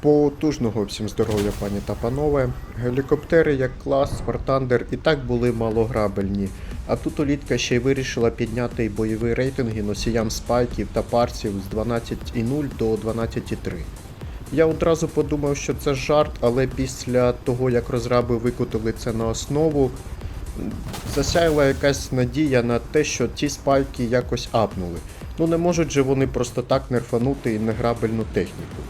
Потужного всім здоров'я, пані та панове. Гелікоптери як клас Thunder і так були малограбельні. А тут улітка ще й вирішила підняти й бойові рейтинги носіям спайків та парсів з 12.0 до 12.3. Я одразу подумав, що це жарт, але після того, як розраби викотили це на основу, засяяла якась надія на те, що ті спайки якось апнули. Ну не можуть же вони просто так нерфанути і неграбельну техніку.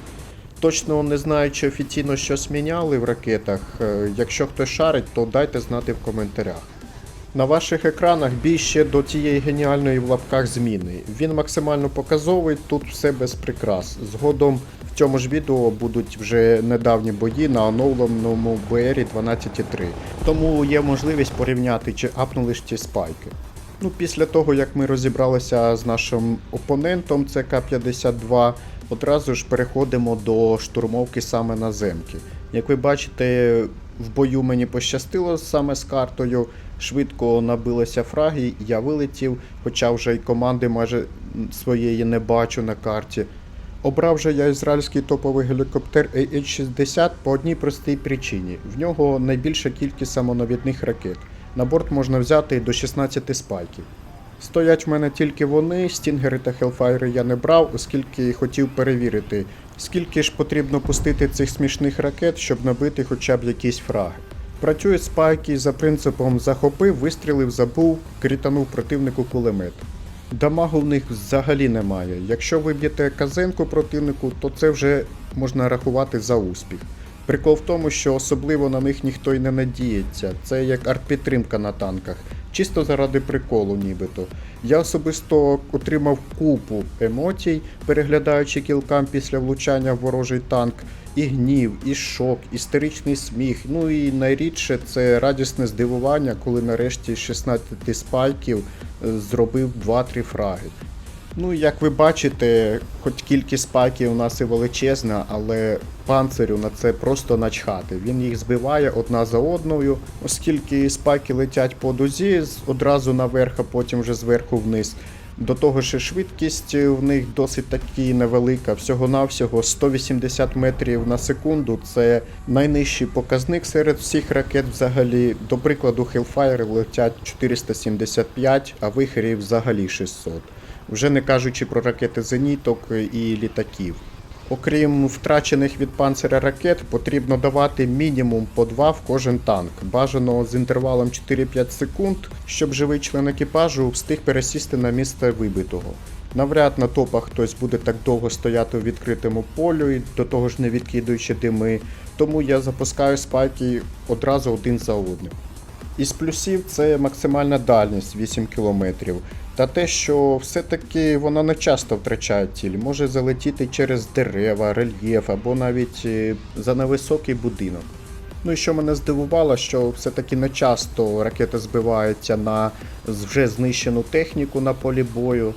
Точно не знаю, чи офіційно щось міняли в ракетах. Е, Якщо хтось шарить, то дайте знати в коментарях. На ваших екранах бій ще до тієї геніальної в лапках зміни. Він максимально показовий, тут все без прикрас. Згодом в цьому ж відео будуть вже недавні бої на оновленому БРі 12.3. Тому є можливість порівняти, чи апнули ж ті спайки. Ну, після того, як ми розібралися з нашим опонентом ЦК-52, одразу ж переходимо до штурмовки саме наземки. Як ви бачите, в бою мені пощастило саме з картою. Швидко набилися фраги, я вилетів, хоча вже й команди майже своєї не бачу на карті. Обрав же я ізраїльський топовий гелікоптер AH-60 по одній простій причині. В нього найбільша кількість самонавідних ракет. На борт можна взяти до 16 спайків. Стоять в мене тільки вони, стінгери та хелфайри я не брав, оскільки хотів перевірити, скільки ж потрібно пустити цих смішних ракет, щоб набити хоча б якісь фраги. Працюють спайки за принципом захопив, вистрілив, забув, крітанув противнику кулемет. Дамагу в них взагалі немає. Якщо ви б'єте казенку противнику, то це вже можна рахувати за успіх. Прикол в тому, що особливо на них ніхто й не надіється. Це як артпідтримка на танках, чисто заради приколу, нібито. Я особисто отримав купу емоцій, переглядаючи кілкам після влучання в ворожий танк. І гнів, і шок, істеричний сміх. Ну і найрідше це радісне здивування, коли нарешті з 16 спайків е, зробив 2-3 фраги. Ну, як ви бачите, хоч кількість спайків у нас і величезна, але панцирю на це просто начхати. Він їх збиває одна за одною, оскільки спайки летять по дузі одразу наверх, а потім вже зверху вниз. До того ж, швидкість в них досить таки невелика, всього-навсього 180 метрів на секунду. Це найнижчий показник серед всіх ракет взагалі. До прикладу, Hellfire летять 475, а вихерів взагалі 600. Вже не кажучи про ракети зеніток і літаків. Окрім втрачених від панциря ракет, потрібно давати мінімум по 2 в кожен танк, бажано з інтервалом 4-5 секунд, щоб живий член екіпажу встиг пересісти на місце вибитого. Навряд на топах хтось буде так довго стояти у відкритому полю і до того ж не відкидуючи дими, тому я запускаю спайки одразу один за одним. Із плюсів це максимальна дальність 8 км. Та те, що все-таки вона не часто втрачає ціль, може залетіти через дерева, рельєф або навіть е, за невисокий будинок. Ну і що мене здивувало, що все-таки не часто ракети збиваються на вже знищену техніку на полі бою.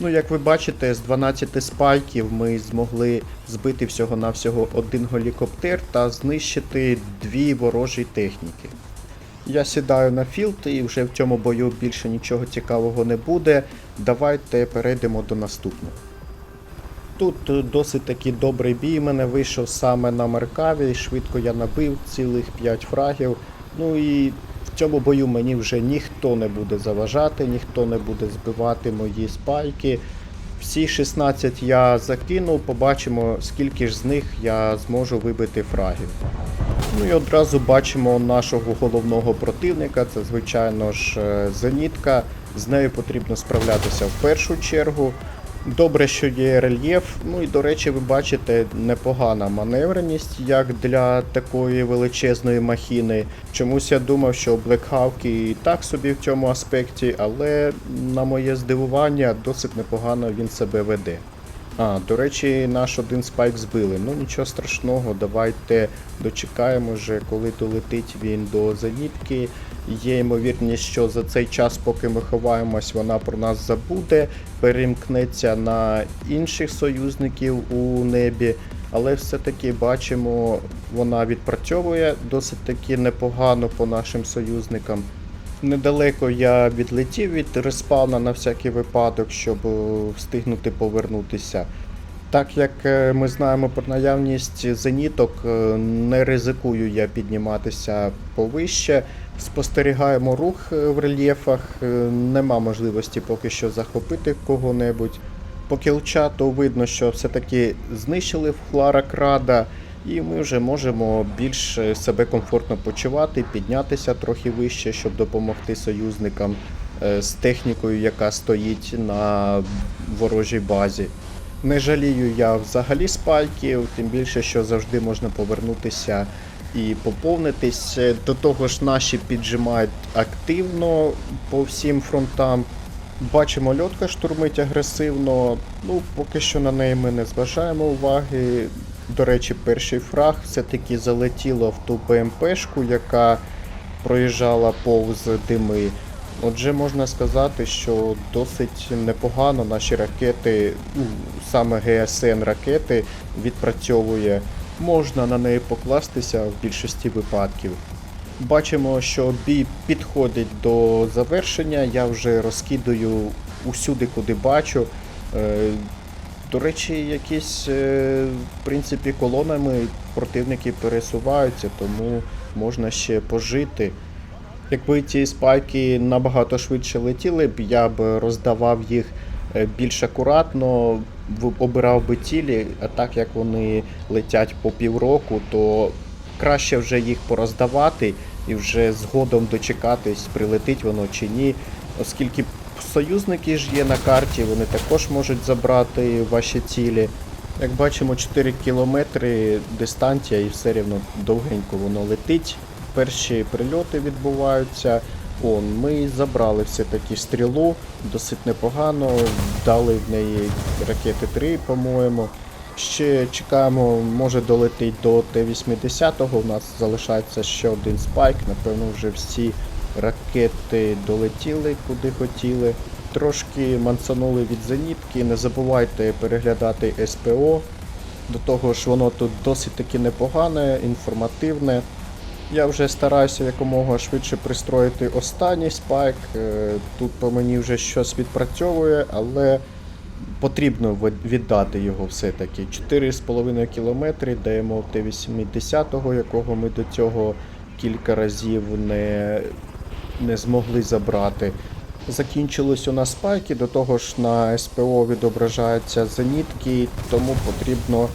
Ну, як ви бачите, з 12 спайків ми змогли збити всього-навсього один гелікоптер та знищити дві ворожі техніки. Я сідаю на філд і вже в цьому бою більше нічого цікавого не буде. Давайте перейдемо до наступного. Тут е, досить таки добрий бій мене вийшов саме на Меркаві. Швидко я набив цілих 5 фрагів. Ну і в цьому бою мені вже ніхто не буде заважати, ніхто не буде збивати мої спайки. Всі 16 я закинув, побачимо, скільки ж з них я зможу вибити фрагів. Ну і одразу бачимо нашого головного противника, це звичайно ж е, зенітка. З нею потрібно справлятися в першу чергу. Добре, що є рельєф. Ну і до речі, ви бачите непогана маневреність, як для такої величезної махіни. Чомусь я думав, що блекхавки і так собі в цьому аспекті, але на моє здивування досить непогано він себе веде. А, до речі, наш один спайк збили. Ну нічого страшного, давайте дочекаємо вже, коли долетить він до зенітки. Є ймовірність, що за цей час, поки ми ховаємось, вона про нас забуде, перемкнеться на інших союзників у небі. Але все-таки бачимо, вона відпрацьовує досить таки непогано по нашим союзникам. Недалеко я відлетів від респауна на всякий випадок, щоб е, встигнути повернутися. Так як е, ми знаємо про наявність зеніток, е, не ризикую я підніматися повище. Спостерігаємо рух е, в рельєфах, е, нема можливості поки що захопити кого-небудь. По кілчату видно, що все-таки знищили флара крада, і ми вже можемо більш е, себе комфортно почувати, піднятися трохи вище, щоб допомогти союзникам з технікою, яка стоїть на ворожій базі. Не жалію я взагалі спайків, тим більше, що завжди можна повернутися і поповнитись. Е, До того ж, наші піджимають активно по всім фронтам. Бачимо, льотка штурмить агресивно. Ну, поки що на неї ми не зважаємо уваги. До речі, перший фраг все-таки залетіло в ту БМПшку, яка проїжджала повз дими. Отже, можна сказати, що досить непогано наші ракети, ну, саме ГСН ракети, відпрацьовує. Можна на неї покластися в більшості випадків. Бачимо, що бій підходить до завершення. Я вже розкидаю усюди, куди бачу. Е, До речі, якісь, е, в принципі, колонами противники пересуваються, тому можна ще пожити. Якби ці спайки набагато швидше летіли б, я б роздавав їх е, більш акуратно, обирав би цілі, а так як вони летять по півроку, то краще вже їх пороздавати і вже згодом дочекатись, прилетить воно чи ні. Оскільки союзники ж є на карті, вони також можуть забрати ваші цілі. Як бачимо, 4 кілометри дистанція і все рівно довгенько воно летить. Перші прильоти відбуваються. О, ми забрали все-таки стрілу, досить непогано. Дали в неї ракети 3, по-моєму. Ще чекаємо, може долетить до Т-80. У нас залишається ще один спайк. Напевно, вже всі ракети долетіли куди хотіли. Трошки мансанули від зенітки. Не забувайте переглядати СПО. До того ж, воно тут досить таки непогане, інформативне. Я вже стараюся якомога швидше пристроїти останній спайк. Е, Тут по мені вже щось відпрацьовує, але потрібно віддати його все-таки. 4,5 кілометри даємо Т-80, якого ми до цього кілька разів не, не змогли забрати. Закінчились у нас спайки, до того ж на СПО відображаються зенітки, тому потрібно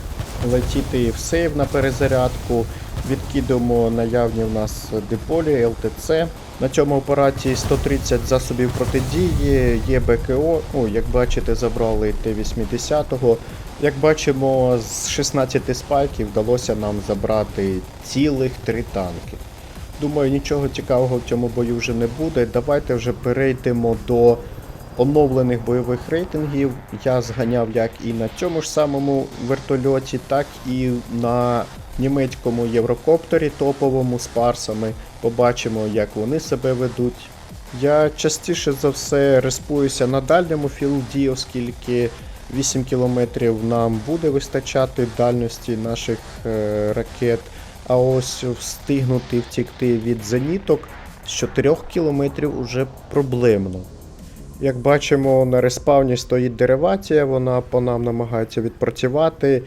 летіти в сейв на перезарядку. Відкидуємо наявні в нас диполі, ЛТЦ. На цьому апараті 130 засобів протидії, є БКО. О, як бачите, забрали Т-80. Як бачимо, з 16 спайків вдалося нам забрати цілих три танки. Думаю, нічого цікавого в цьому бою вже не буде. Давайте вже перейдемо до оновлених бойових рейтингів. Я зганяв як і на цьому ж самому вертольоті, так і на німецькому єврокоптері топовому з парсами. Побачимо, як вони себе ведуть. Я частіше за все респуюся на дальньому філді, оскільки 8 кілометрів нам буде вистачати дальності наших е, ракет. А ось встигнути втікти від зеніток з 4 кілометрів уже проблемно. Як бачимо, на респавні стоїть деривація, вона по нам намагається відпрацювати.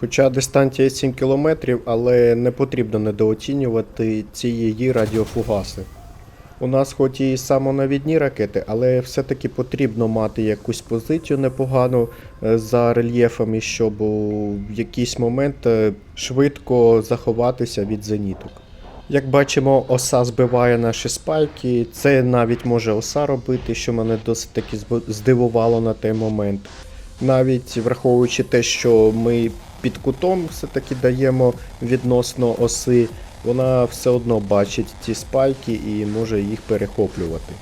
Хоча дистанція 7 кілометрів, але не потрібно недооцінювати ці її радіофугаси. У нас хоч і самонавідні ракети, але все-таки потрібно мати якусь позицію непогану е, за рельєфами, щоб у якийсь момент е, швидко заховатися від зеніток. Як бачимо, оса збиває наші спайки. Це навіть може оса робити, що мене досить таки здивувало на той момент. Навіть враховуючи те, що ми під кутом все-таки даємо відносно оси, вона все одно бачить ці спайки і може їх перехоплювати.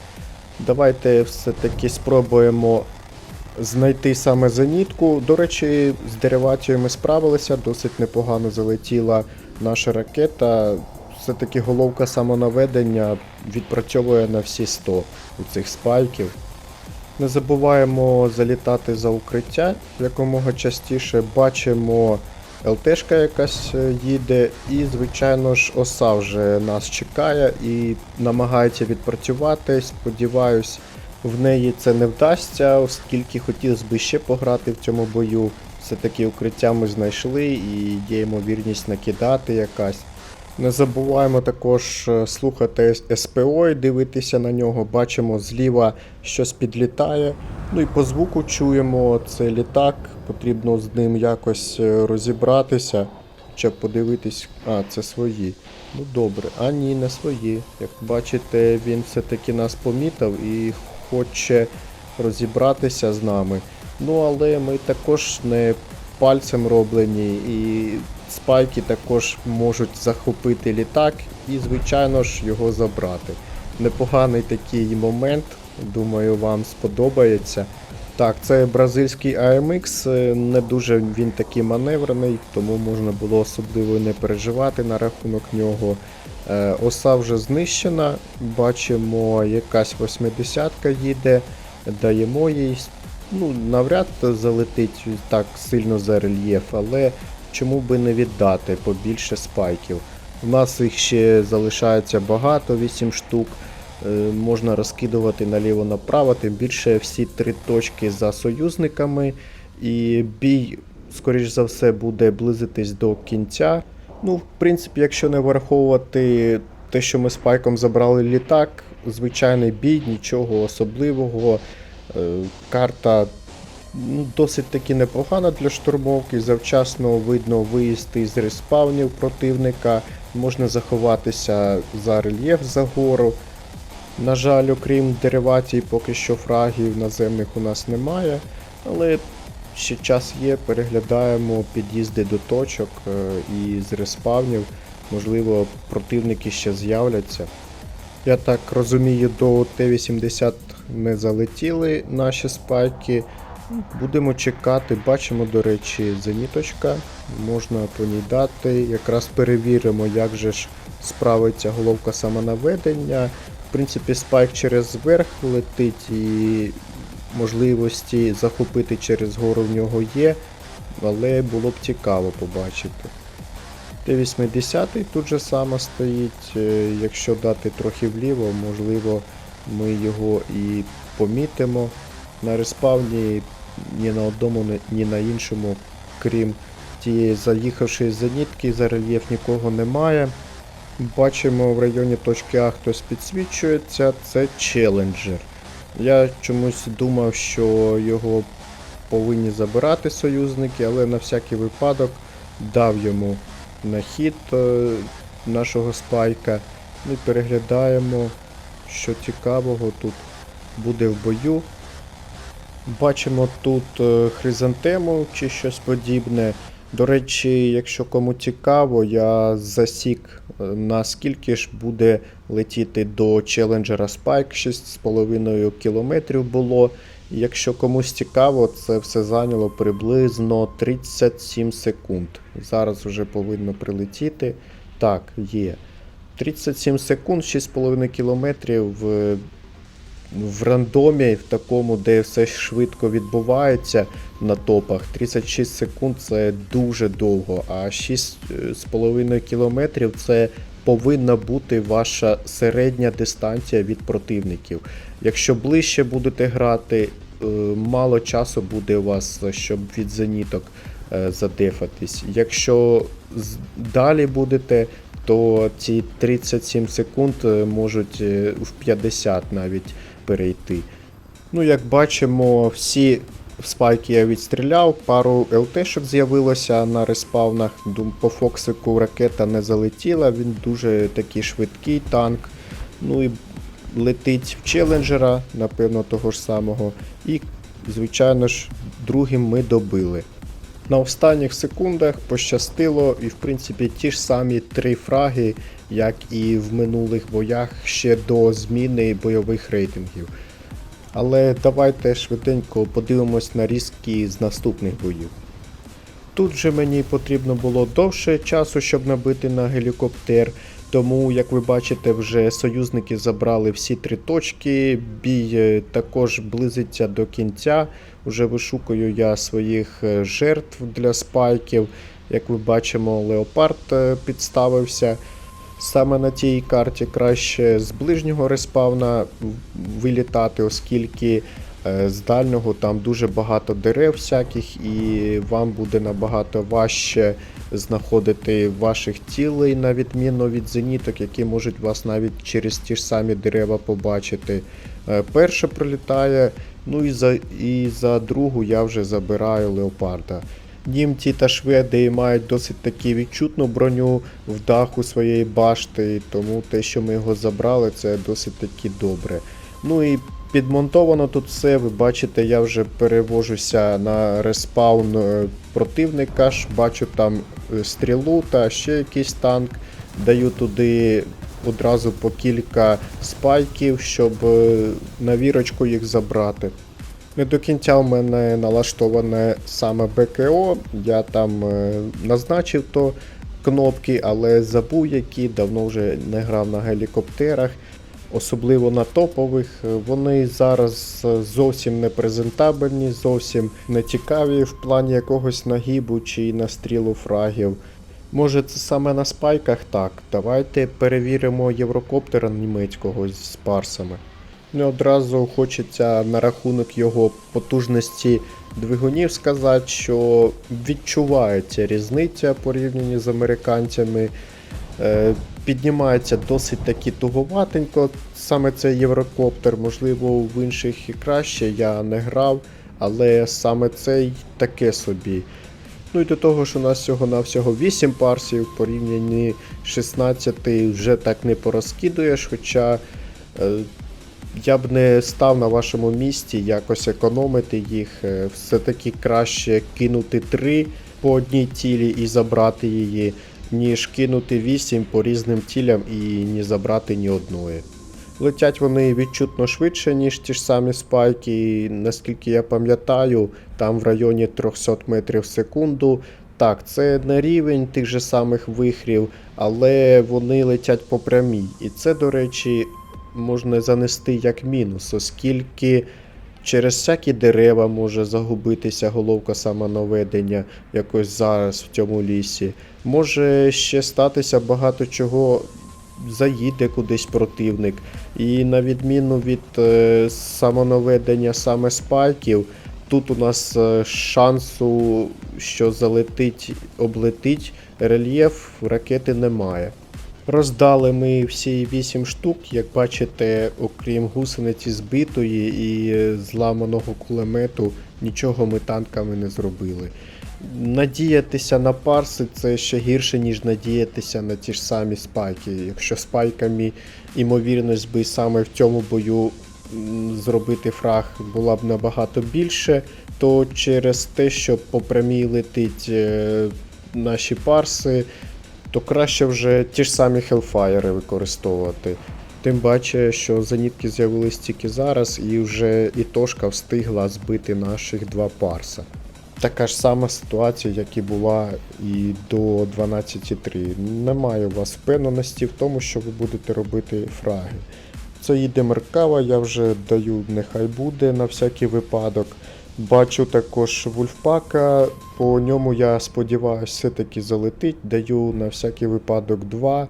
Давайте все-таки спробуємо знайти саме зенітку. До речі, з деривацією ми справилися, досить непогано залетіла наша ракета. Все-таки головка самонаведення відпрацьовує на всі 100 у цих спайків. Не забуваємо залітати за укриття якомога частіше. Бачимо ЛТшка якась е, їде, і, звичайно ж, оса вже нас чекає і намагається відпрацювати. Сподіваюсь, в неї це не вдасться, оскільки хотілося б ще пограти в цьому бою. Все-таки укриття ми знайшли і є ймовірність накидати якась. Не забуваємо також е, слухати СПО і дивитися на нього. Бачимо зліва щось підлітає. Ну і по звуку чуємо це літак. Потрібно з ним якось е, розібратися. Хоча подивитись. А, це свої. Ну добре, а ні, не свої. Як бачите, він все-таки нас помітив і хоче розібратися з нами. Ну але ми також не пальцем роблені, і спайки також можуть захопити літак і, звичайно ж, його забрати. Непоганий такий момент, думаю, вам сподобається. Так, це бразильський AMX, е, не дуже він такий маневрений, тому можна було особливо не переживати на рахунок нього. Е, Оса вже знищена, бачимо, якась 80-ка їде, даємо їй. Ну, навряд залетить так сильно за рельєф, але чому би не віддати побільше спайків. У нас їх ще залишається багато, 8 штук. Е, можна розкидувати наліво-направо, тим більше всі три точки за союзниками. І бій, скоріш за все, буде близитись до кінця. Ну, в принципі, якщо не враховувати те, що ми з пайком забрали літак, звичайний бій, нічого особливого. Е, Карта ну, досить таки непогана для штурмовки. Завчасно видно виїзд із респаунів противника. Можна заховатися за рельєф за гору. На жаль, окрім деривацій, поки що фрагів наземних у нас немає. Але ще час є, переглядаємо під'їзди до точок е, і з респавнів. Можливо, противники ще з'являться. Я так розумію, до Т-80 не залетіли наші спайки. Будемо чекати. Бачимо, до речі, зеніточка. Можна по ній дати. Якраз перевіримо, як же ж справиться головка самонаведення. В принципі, спайк через верх летить і можливості захопити через гору в нього є, але було б цікаво побачити. Т-80 тут же само стоїть. е, Якщо дати трохи вліво, можливо, ми його і помітимо. На респавні ні на одному, ні- на іншому, крім тієї заїхавшої зенітки, за рельєф нікого немає. Бачимо в районі точки А хтось підсвічується, це челенджер. Я чомусь думав, що його повинні забирати союзники, але на всякий випадок дав йому на хід е, нашого спайка. Ми переглядаємо, що цікавого тут буде в бою. Бачимо тут е, хризантему чи щось подібне. До речі, якщо кому цікаво, я засік е, наскільки ж буде летіти до челенджера Spike 6,5 км було. Якщо комусь цікаво, це все зайняло приблизно 37 секунд. Зараз вже повинно прилетіти. Так, є. 37 секунд, 6,5 кілометрів в, рандомі, в такому, де все швидко відбувається на топах. 36 секунд це дуже довго, а 6,5 кілометрів це повинна бути ваша середня дистанція від противників. Якщо ближче будете грати, е, мало часу буде у вас, щоб від зеніток е, задефатись. Якщо далі будете, то ці 37 секунд е, можуть е, в 50 навіть перейти. Ну, як бачимо, всі спайки я відстріляв, пару ЛТшок з'явилося на респаунах. Дум- По Фоксику ракета не залетіла, він дуже такий швидкий танк. Ну і летить в челенджера, напевно, того ж самого. І, звичайно ж, другим ми добили. На останніх секундах пощастило, і в принципі ті ж самі три фраги, як і в минулих боях ще до зміни бойових рейтингів. Але давайте швиденько подивимось на різки з наступних боїв. Тут же мені потрібно було довше часу, щоб набити на гелікоптер. Тому, як ви бачите, вже союзники забрали всі три точки. Бій е, також близиться до кінця. Уже вишукую я своїх е, жертв для спайків. Як ви бачимо, леопард е, підставився. Саме на тій карті краще з ближнього респавна вилітати, оскільки З дальнього там дуже багато дерев всяких, і вам буде набагато важче знаходити ваших цілей, на відміну від зеніток, які можуть вас навіть через ті ж самі дерева побачити. Е, Перша прилітає, ну і за, і за другу я вже забираю леопарда. Німці та шведи мають досить таки відчутну броню в даху своєї башти, тому те, що ми його забрали, це досить таки добре. Ну і підмонтовано тут все. Ви бачите, я вже перевожуся на респаун е, противника. Бачу там е, стрілу та ще якийсь танк. Даю туди одразу по кілька спайків, щоб е, на вірочку їх забрати. Не до кінця в мене налаштоване саме БКО. Я там назначив то кнопки, але забув які, давно вже не грав на гелікоптерах, особливо на топових. Е, Вони зараз е, зовсім не презентабельні, зовсім не цікаві в плані якогось нагибу чи настрілу фрагів. Може, це саме на спайках так. Давайте перевіримо єврокоптера німецького з парсами. Не одразу хочеться на рахунок його потужності двигунів сказати, що відчувається різниця порівняно з американцями. Піднімається досить таки туговатенько. Саме цей єврокоптер, можливо, в інших і краще я не грав, але саме цей таке собі. Ну і до того ж у нас всього-навсього 8 парсів, в порівнянні 16 вже так не порозкидуєш, хоча е, я б не став на вашому місці якось економити їх. е, Все-таки краще кинути 3 по одній цілі і забрати її, ніж кинути 8 по різним цілям і не забрати ні одної. Летять вони відчутно швидше, ніж ті ж самі спайки. і, Наскільки я пам'ятаю, там в районі 300 метрів в секунду. Так, це не рівень тих же самих вихрів, але вони летять по прямій. І це, до речі, можна занести як мінус, оскільки через всякі дерева може загубитися головка самонаведення якось зараз в цьому лісі. Може ще статися багато чого. Заїде кудись противник. І на відміну від е, самонаведення саме спайків, тут у нас е, шансу, що залетить, облетить рельєф ракети немає. Роздали ми всі 8 штук, як бачите, окрім гусениці збитої і зламаного кулемету, нічого ми танками не зробили. Надіятися на парси це ще гірше, ніж надіятися на ті ж самі спайки. Якщо спайками імовірність би саме в цьому бою зробити фраг була б набагато більше, то через те, що по летить е, наші парси, то краще вже ті ж самі хелфайери використовувати. Тим паче, що зенітки з'явились тільки зараз, і вже і Тошка встигла збити наших два парса. Така ж сама ситуація, як і була і до 12.3. Немає у вас впевненості в тому, що ви будете робити фраги. Це їде меркава, я вже даю, нехай буде на всякий випадок. Бачу також вульфпака, по ньому я сподіваюся, все-таки залетить, даю на всякий випадок 2.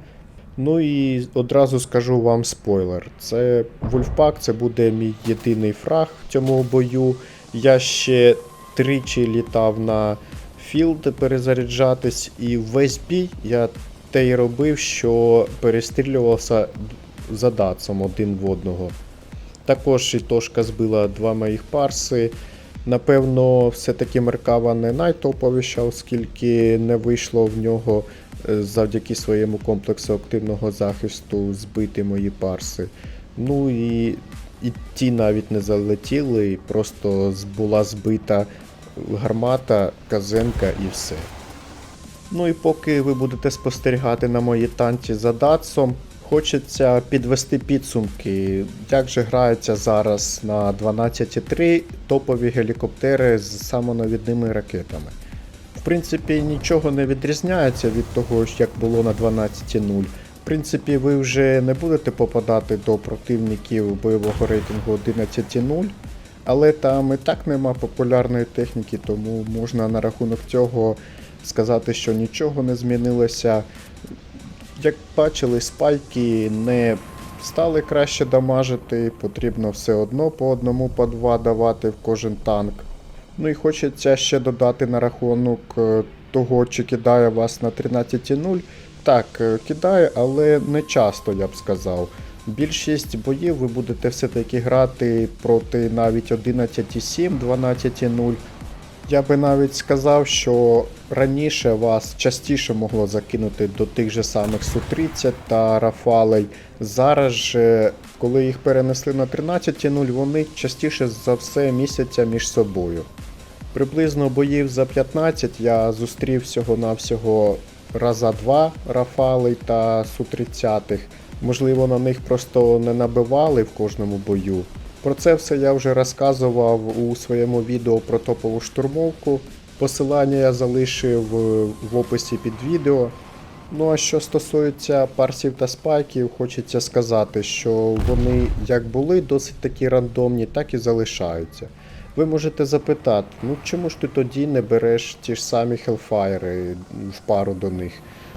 Ну і одразу скажу вам спойлер. Це Вульфпак, це буде мій єдиний фраг в цьому бою. Я ще тричі літав на філд перезаряджатись, і весь бій я те й робив, що перестрілювався за дацом один в одного. Також і Тошка збила два моїх парси. Напевно, все-таки Меркава не найтоповіша, оскільки не вийшло в нього е, завдяки своєму комплексу активного захисту збити мої парси. Ну і, і ті навіть не залетіли, просто була збита гармата, казенка і все. Ну і поки ви будете спостерігати на мої танці за датсом, хочеться підвести підсумки, як же граються зараз на 12.3 топові гелікоптери з самонавідними ракетами. В принципі, нічого не відрізняється від того, як було на 12.0. В принципі, ви вже не будете попадати до противників бойового рейтингу 11.0, але там і так нема популярної техніки, тому можна на рахунок цього сказати, що нічого не змінилося. Як бачили, спайки не Стали краще дамажити, потрібно все одно по одному по два давати в кожен танк. Ну і хочеться ще додати на рахунок е, того, чи кидає вас на 13.0. Так, е, кидає, але не часто, я б сказав. Більшість боїв ви будете все-таки грати проти навіть 11.7, 12.0. Я би навіть сказав, що раніше вас частіше могло закинути до тих же самих Су-30 та Рафалей. Зараз же, коли їх перенесли на 13.0, вони частіше за все місяця між собою. Приблизно боїв за 15 я зустрів всього-навсього раза два Рафалей та Су-30. Можливо, на них просто не набивали в кожному бою. Про це все я вже розказував у своєму відео про топову штурмовку. Посилання я залишив в описі під відео. Ну а що стосується парсів та спайків, хочеться сказати, що вони як були досить такі рандомні, так і залишаються. Ви можете запитати, ну чому ж ти тоді не береш ті ж самі Hellfire в пару до них?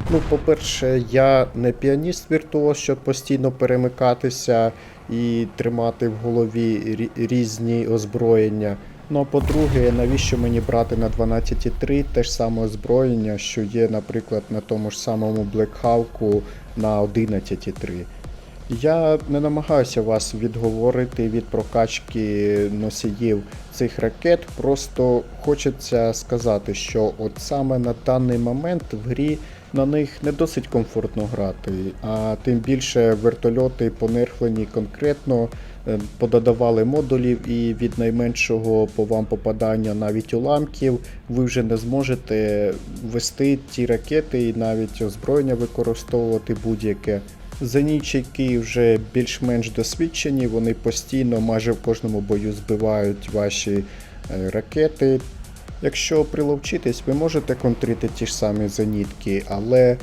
Ну, по-перше, я не піаніст віртуоз, щоб постійно перемикатися і тримати в голові різні озброєння. Ну а по-друге, навіщо мені брати на 12.3 те ж саме озброєння, що є, наприклад, на тому ж самому Блекхавку на 11.3. Я не намагаюся вас відговорити від прокачки носіїв цих ракет. Просто хочеться сказати, що от саме на даний момент в грі на них не досить комфортно грати, а тим більше вертольоти понерфлені конкретно, пододавали модулів, і від найменшого по вам попадання навіть уламків ви вже не зможете вести ті ракети і навіть озброєння використовувати будь-яке. Зенітчики вже більш-менш досвідчені, вони постійно майже в кожному бою збивають ваші е, ракети. Якщо приловчитись, ви можете контрити ті ж самі зенітки, але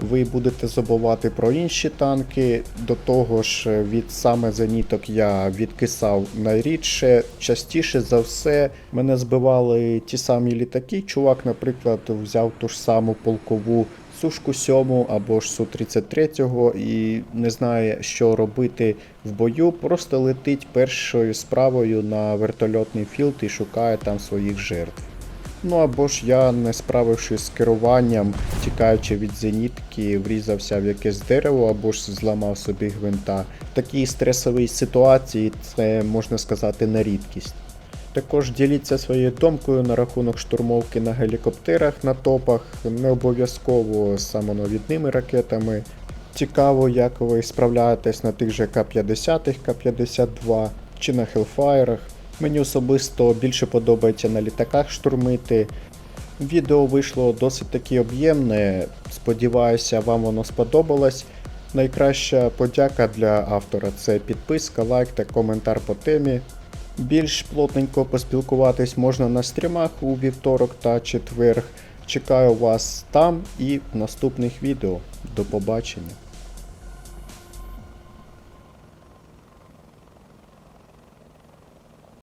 ви будете забувати про інші танки. До того ж, від саме зеніток я відкисав найрідше. Частіше за все мене збивали ті самі літаки. Чувак, наприклад, взяв ту ж саму полкову Сушку 7 або ж Су-33 і не знає, що робити в бою, просто летить першою справою на вертольотний філд і шукає там своїх жертв. Ну або ж я, не справившись з керуванням, тікаючи від зенітки, врізався в якесь дерево або ж зламав собі гвинта. В такій стресовій ситуації це можна сказати на рідкість. Також діліться своєю думкою на рахунок штурмовки на гелікоптерах на топах, не обов'язково з самонавідними ракетами. Цікаво, як ви справляєтесь на тих же К-50, К-52 чи на Hellfire. Мені особисто більше подобається на літаках штурмити. Відео вийшло досить таки об'ємне. Сподіваюся, вам воно сподобалось. Найкраща подяка для автора це підписка, лайк та коментар по темі. Більш плотненько поспілкуватись можна на стрімах у вівторок та четверг. Чекаю вас там і в наступних відео. До побачення.